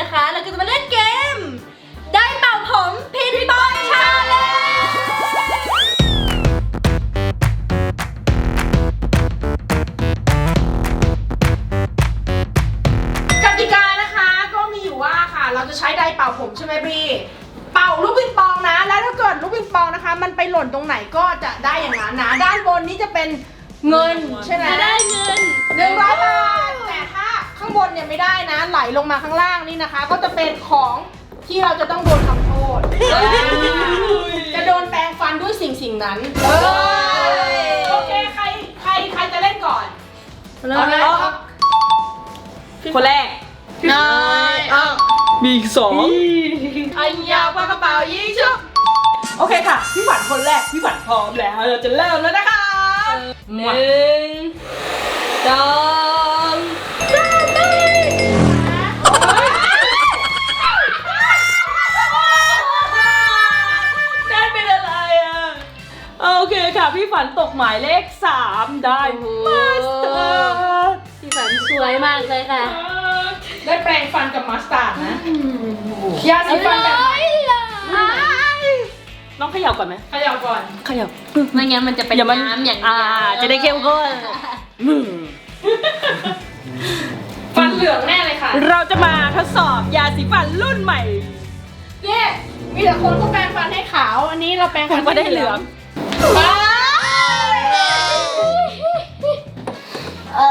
นะคะ เราก็จะมาเล่นเกม ได้เป่าผมพินบอลชาเลนกติกานะคะก็มีอยู่ว่าค่ะ เราจะใช้ไดร์เป่าผมใช่ไหมบีเป่าลูกปิงปองนะ แล้วถ้าเกิดลูกปิงปองนะคะ มันไปหล่นตรงไหนก็จะได้อย่างนั้นนะ ด้านบนนี้จะเป็นเงินใช่ไหมจะได้เงินหนึ่งร้อยบาท ข้างบนเนี่ยไม่ได้นะ ไหลลงมาข้างล่างนี่นะคะ ก็จะเป็นของที่เราจะต้องโดนทำโทษ จะโดนแปรงฟันด้วยสิ่งสิ่งนั้นโอเคใครใครใครจะเล่นก่อนเริ่เอามเลยแล้วครับคนแรกนายอ้าวมีอีกสองอันยาวปากกระเป๋ายิงชุบโอเคค่ะ พี่ฝันคนแรก พี่ฝันพร้อมแล้ว เราจะเริ่มแล้วนะคะหนึ่งสอง หมายเลขสามได้มาสเตอร์พี่ฝันสวยมากเลยค่ะได้แปรงฟันกับมัสตาร์ดนะยาสีฟันแบบไหนน้องเขย่าก่อนไหมเขย่าก่อนเขย่าไม่งั้นมันจะเป็นอย่ามันน้ำอย่างอ่าเดียวจะได้เข้มข้นอืมฟันเหลืองแน่เลยค่ะ เราจะมาทดสอบยาสีฟันรุ่นใหม่เย้มีแต่คนก็แปรงฟันให้ขาว อันนี้เราแปรงฟันฟันได้เหลือง ไป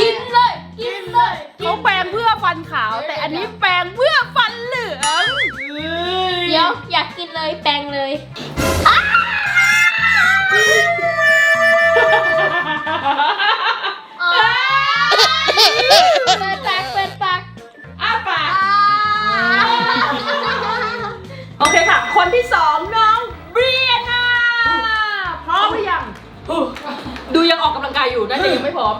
กินเลย กินเลยเขาแปรงเพื่อฟันขาว แต่อันนี้แปรงเพื่อฟันเหลืองเดี๋ยวอยากกินเลยแปลงเลยอ๋อเปิดปากเปิดปากอ้าปากโอเคค่ะ คนที่สอง ออกกำลังกายอยู่น่าจะยังไม่พร้อม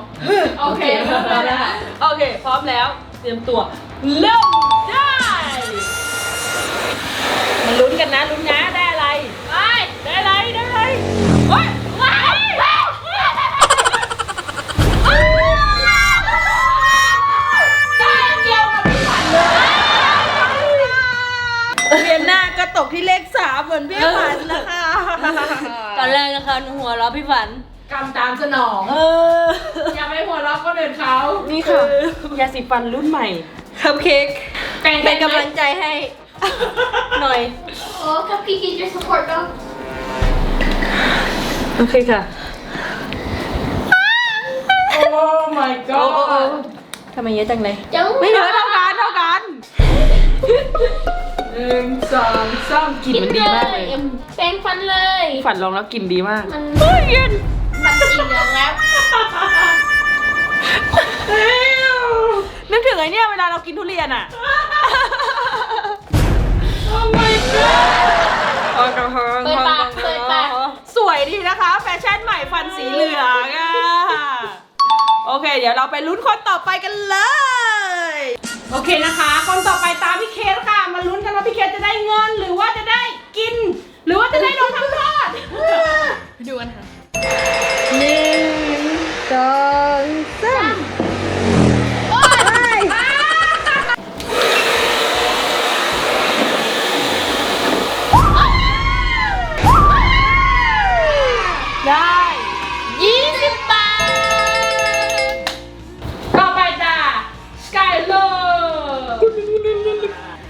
โอเคเริ่มแล้วนะคะโอเค พร้อมแล้ว เตรียมตัว เริ่มได้มาลุ้นกันนะ ลุ้นนะได้อะไร ได้ได้อะไร ได้อะไรเฮ้ยว้ายเรียนหน้าก็ตกที่เลขสามเหมือนพี่ฝันนะคะ ตอนแรกนะคะหนูหัวเราะพี่ฝัน กำตามสนอง เออ อย่าไปหัวเราะก็เดินเขานี่ค่ะ ยาสีฟันรุ่นใหม่คัพเค้กแปรงเป็นกำลังใจให้ หน่อย Oh, Cupcake is your support dog. โอเคค่ะ โอ้ my โอ้โอ้โอ้ god ทำไมเยอะจังเลย Don't ไม่เยอะเท่ากันเท่ากันหนึ่งสองสามกลิ่นมันดีมากเลย แปรงฟันเลย ฝันลองแล้วกลิ่นดีมากมัน เฮ้ยเย็น มันสีเหลืองแล้ว นึกถึงไอ้เนี่ยเวลาเรากินทุเรียนอะโอ้ my god เปิดปากเปิดปาก สวยดีนะคะ แฟชั่นใหม่ฟันสีเหลืองอะ โอเค เดี๋ยวเราไปลุ้นคนต่อไปกันเลย โอเคนะคะ คนต่อไปตามพี่เคสค่ะ มาลุ้นกันว่าพี่เคสจะได้เงิน หรือว่าจะได้กิน หรือว่าจะได้โดนทำโทษ ดูกันค่ะ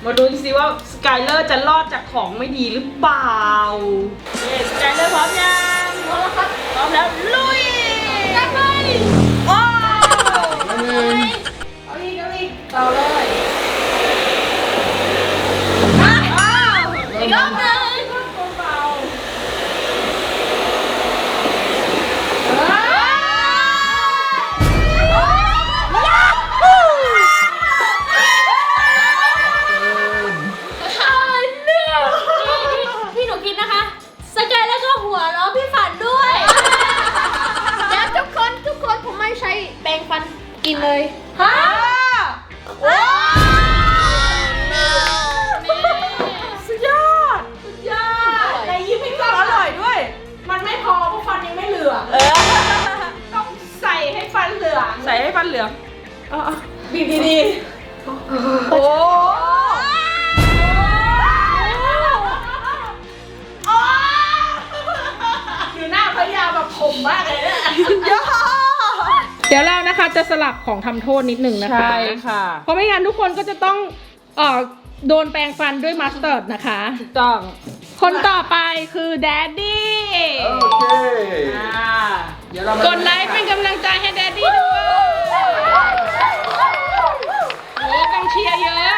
มาดูสิว่าสกายเลอร์จะรอดจากของไม่ดีหรือเปล่าเย้สกายเลอร์พร้อมยังพร้อมแล้วครับพร้อมแล้วลุยกันเลยว้าวเอาอีกเอาอีกต่อเลยอีกรอบหนึ่ ยเดี๋ยวเรานะคะจะสลับของทำโทษนิดหนึ่งนะคะ ใช่ค่ะเพราะไม่งั้นทุกคนก็จะต้องเอ่อโดนแปรงฟันด้วยมัสเตอร์นะคะ ถูต้องคนต่อไปคือแดดดี้โอเคกดไลค์เป็นกำลังใจให้แดดดี้ด้วยโอ้กองเชียร์เยอะ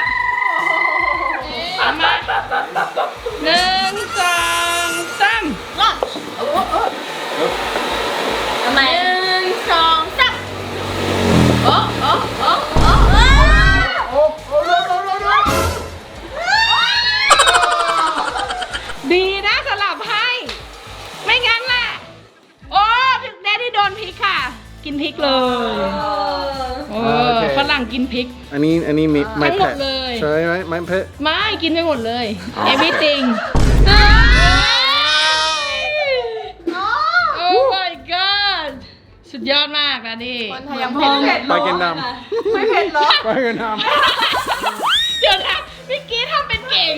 กินพริกเลยโอ้โอเค ฝรั่งกินพริก อันนี้อันนี้มีไม่ทั้งหมดเผ็ดเลย ใช่ไหมไม่เผ็ดไม่กินไปหมดเลย everything โอ้ my god สุดยอดมากนะดิยังไม่เผ็ดไปกินน้ไม่เผ็ดเหรอำไปกินน้เดี๋ยวนะพี่กี้ทำเป็นเก่ง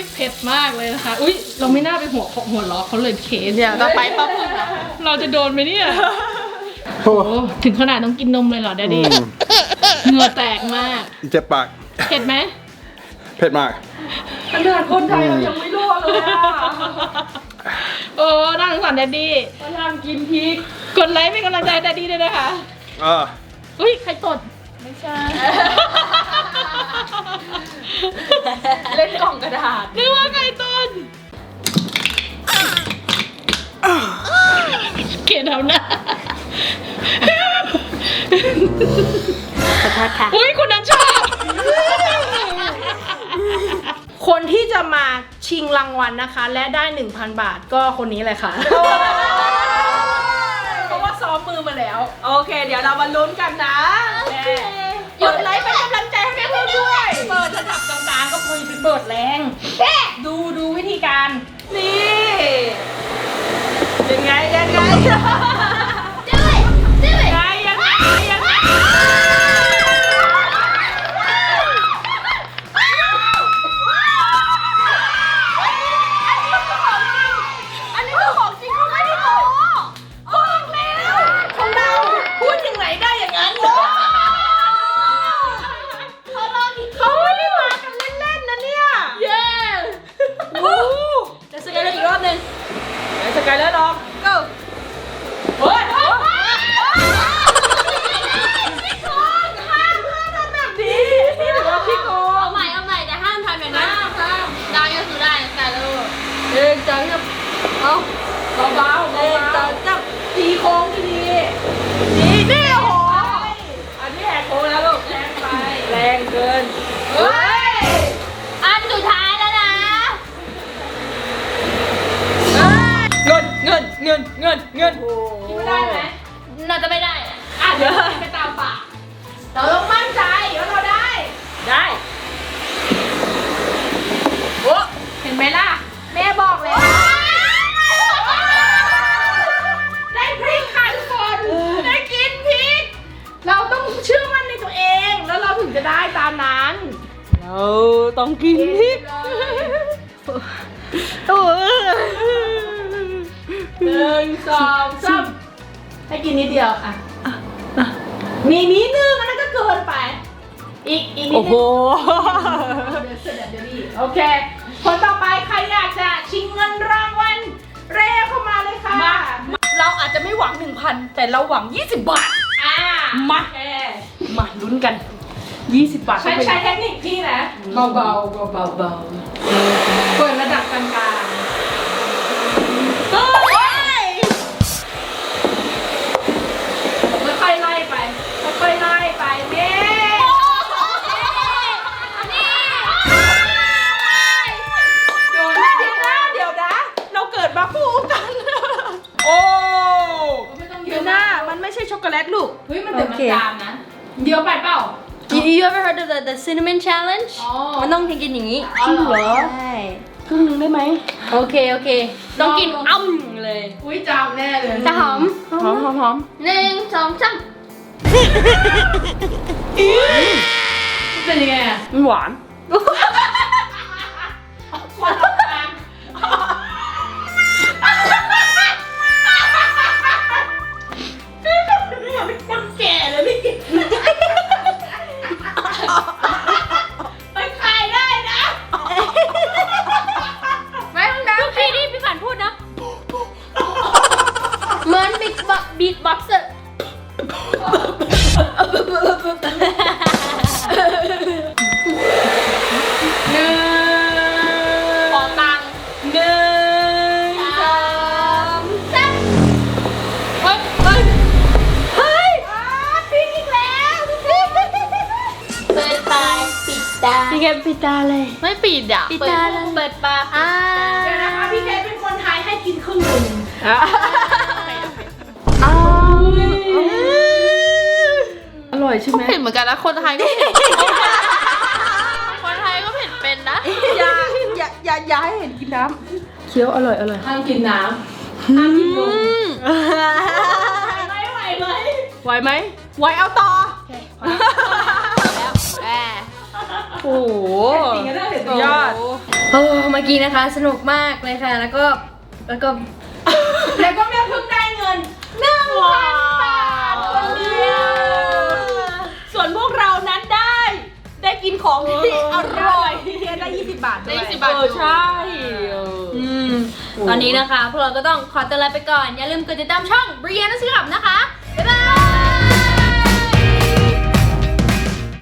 นี่ตอนนี้เผ็ดมากเลยนะคะ อุ้ยเราไม่น่าไปหัวหัวล้อเขาเลยเคส เดี๋ยวต่อไปปั๊บนึงนะเราจะโดนไหมเนี่ย โอ้โอ้ถึงขนาดต้องกินนมเลยเหรอแดดดี้อืมเหงื่อแตกมาก เจ็บปาก เผ็ดไหม เผ็ดมาก ขนาดคนไทยเรายังไม่รู้เลยอะโอ้น่าสงสารแดดดี้พยายามกินพริก กดไลค์เป็นกำลังใจให้แดดดี้ด้วยนะคะอ่าอุ้ยใครตด ไม่ใช่ เล่นกล่องกระดาษ นึกว่าใครตดเกลียดเอาหน้าขอโทษค่ะ อุ้ยคุณนั้นชอบ คนที่จะมาชิงรางวัลนะคะ และได้ 1,000 บาทก็คนนี้เลยค่ะ เพราะว่าซ้อมมือมาแล้ว โอเค เดี๋ยวเรามาลุ้นกันนะกดไลค์เป็นกำลังใจให้แม่เพื่อนด้วย เปิดระดับกลางๆก็พอไปเปิดแรง ดูดูวิธีการ นี่ ยังไงยังไง เงินเงินคิดว่าได้ไหมน่าจะไม่ได้ อะเดี๋ยวไปตามป่าเราต้องมั่นใจว่าเราได้ ได้โอ้เห็นไหมล่ะ แม่บอกแล้ว ได้พริกค่ะทุกคนได้กินพริก เราต้องเชื่อมั่นในตัวเอง แล้วเราถึงจะได้ตามนั้นเราต้องกินพริกโอ้ย หนึ่งสองสามให้กินนิดเดียวอะมีนิดนึงอันนั้นก็เกินไป อีกอีกนิโอ้ดโหนึงเดี๋ยวเสร็จเดี๋ยวนี้โอเค คนต่อไปใครอยากจะชิงเงินรางวัลเร่เข้ามาเลยค่ะมาเราอาจจะไม่หวัง 1,000 แต่เราหวัง 20 บาท อ่า มาโอเคมาลุ้นกัน 20 บาท ใช้ใช้เทคนิคพี่นะ เบาๆเบาๆเบาเบาๆเปิดระดับกลาง You you ever heard of the the cinnamon challenge อ๋อมันต้องกินอย่างนี้จริงเหรอใช่ครึ่งหนึงได้ไหมโอเคโอเค ต้องกินอ้ำเลยอุ้ยจามแน่เลยจะหอมหอมหอมหอมหนึ่งสองสามเป็นยังไงอะมันหวานคน มปิดตาเลย ไม่ปิดอะปิดเปิดตาเลยเปิดปากอ่าเดี๋ยวนะคะพี่เคสเป็นคนไทยให้กินครึ่งหนึ่งอะอ้าวอร่อยใช่ไหมเผ็ดเหมือนกันนะคนไทยก็เผ็ดคนไทยก็เผ็ดเป็นนะ อย่าอย่าอย่าอย่าให้เห็นกินน้ำเคี้ยวอร่อยอร่อยห้ามกินน้ำห้ามกินนมไหวไหวไหมไหวไหมไหวเอาต่อแล้วแหม โอ้โหจริงก็ได้เผ็ดสุดยอด โอ้เมื่อกี้นะคะ สนุกมากเลยค่ะ แล้วก็แล้วก็แล้วก็แม่เพิ่งได้เงินหนึ่งพันบาทคนเดียวส่วนพวกเรานั้นได้ ได้กินของที่อร่อยได้20บาทได้20บาทเออใช่เอออืมตอนนี้นะคะ พวกเราก็ต้องขอตัวลาไปก่อน อย่าลืมกดติดตามช่องเรียนนักศึกษานะคะ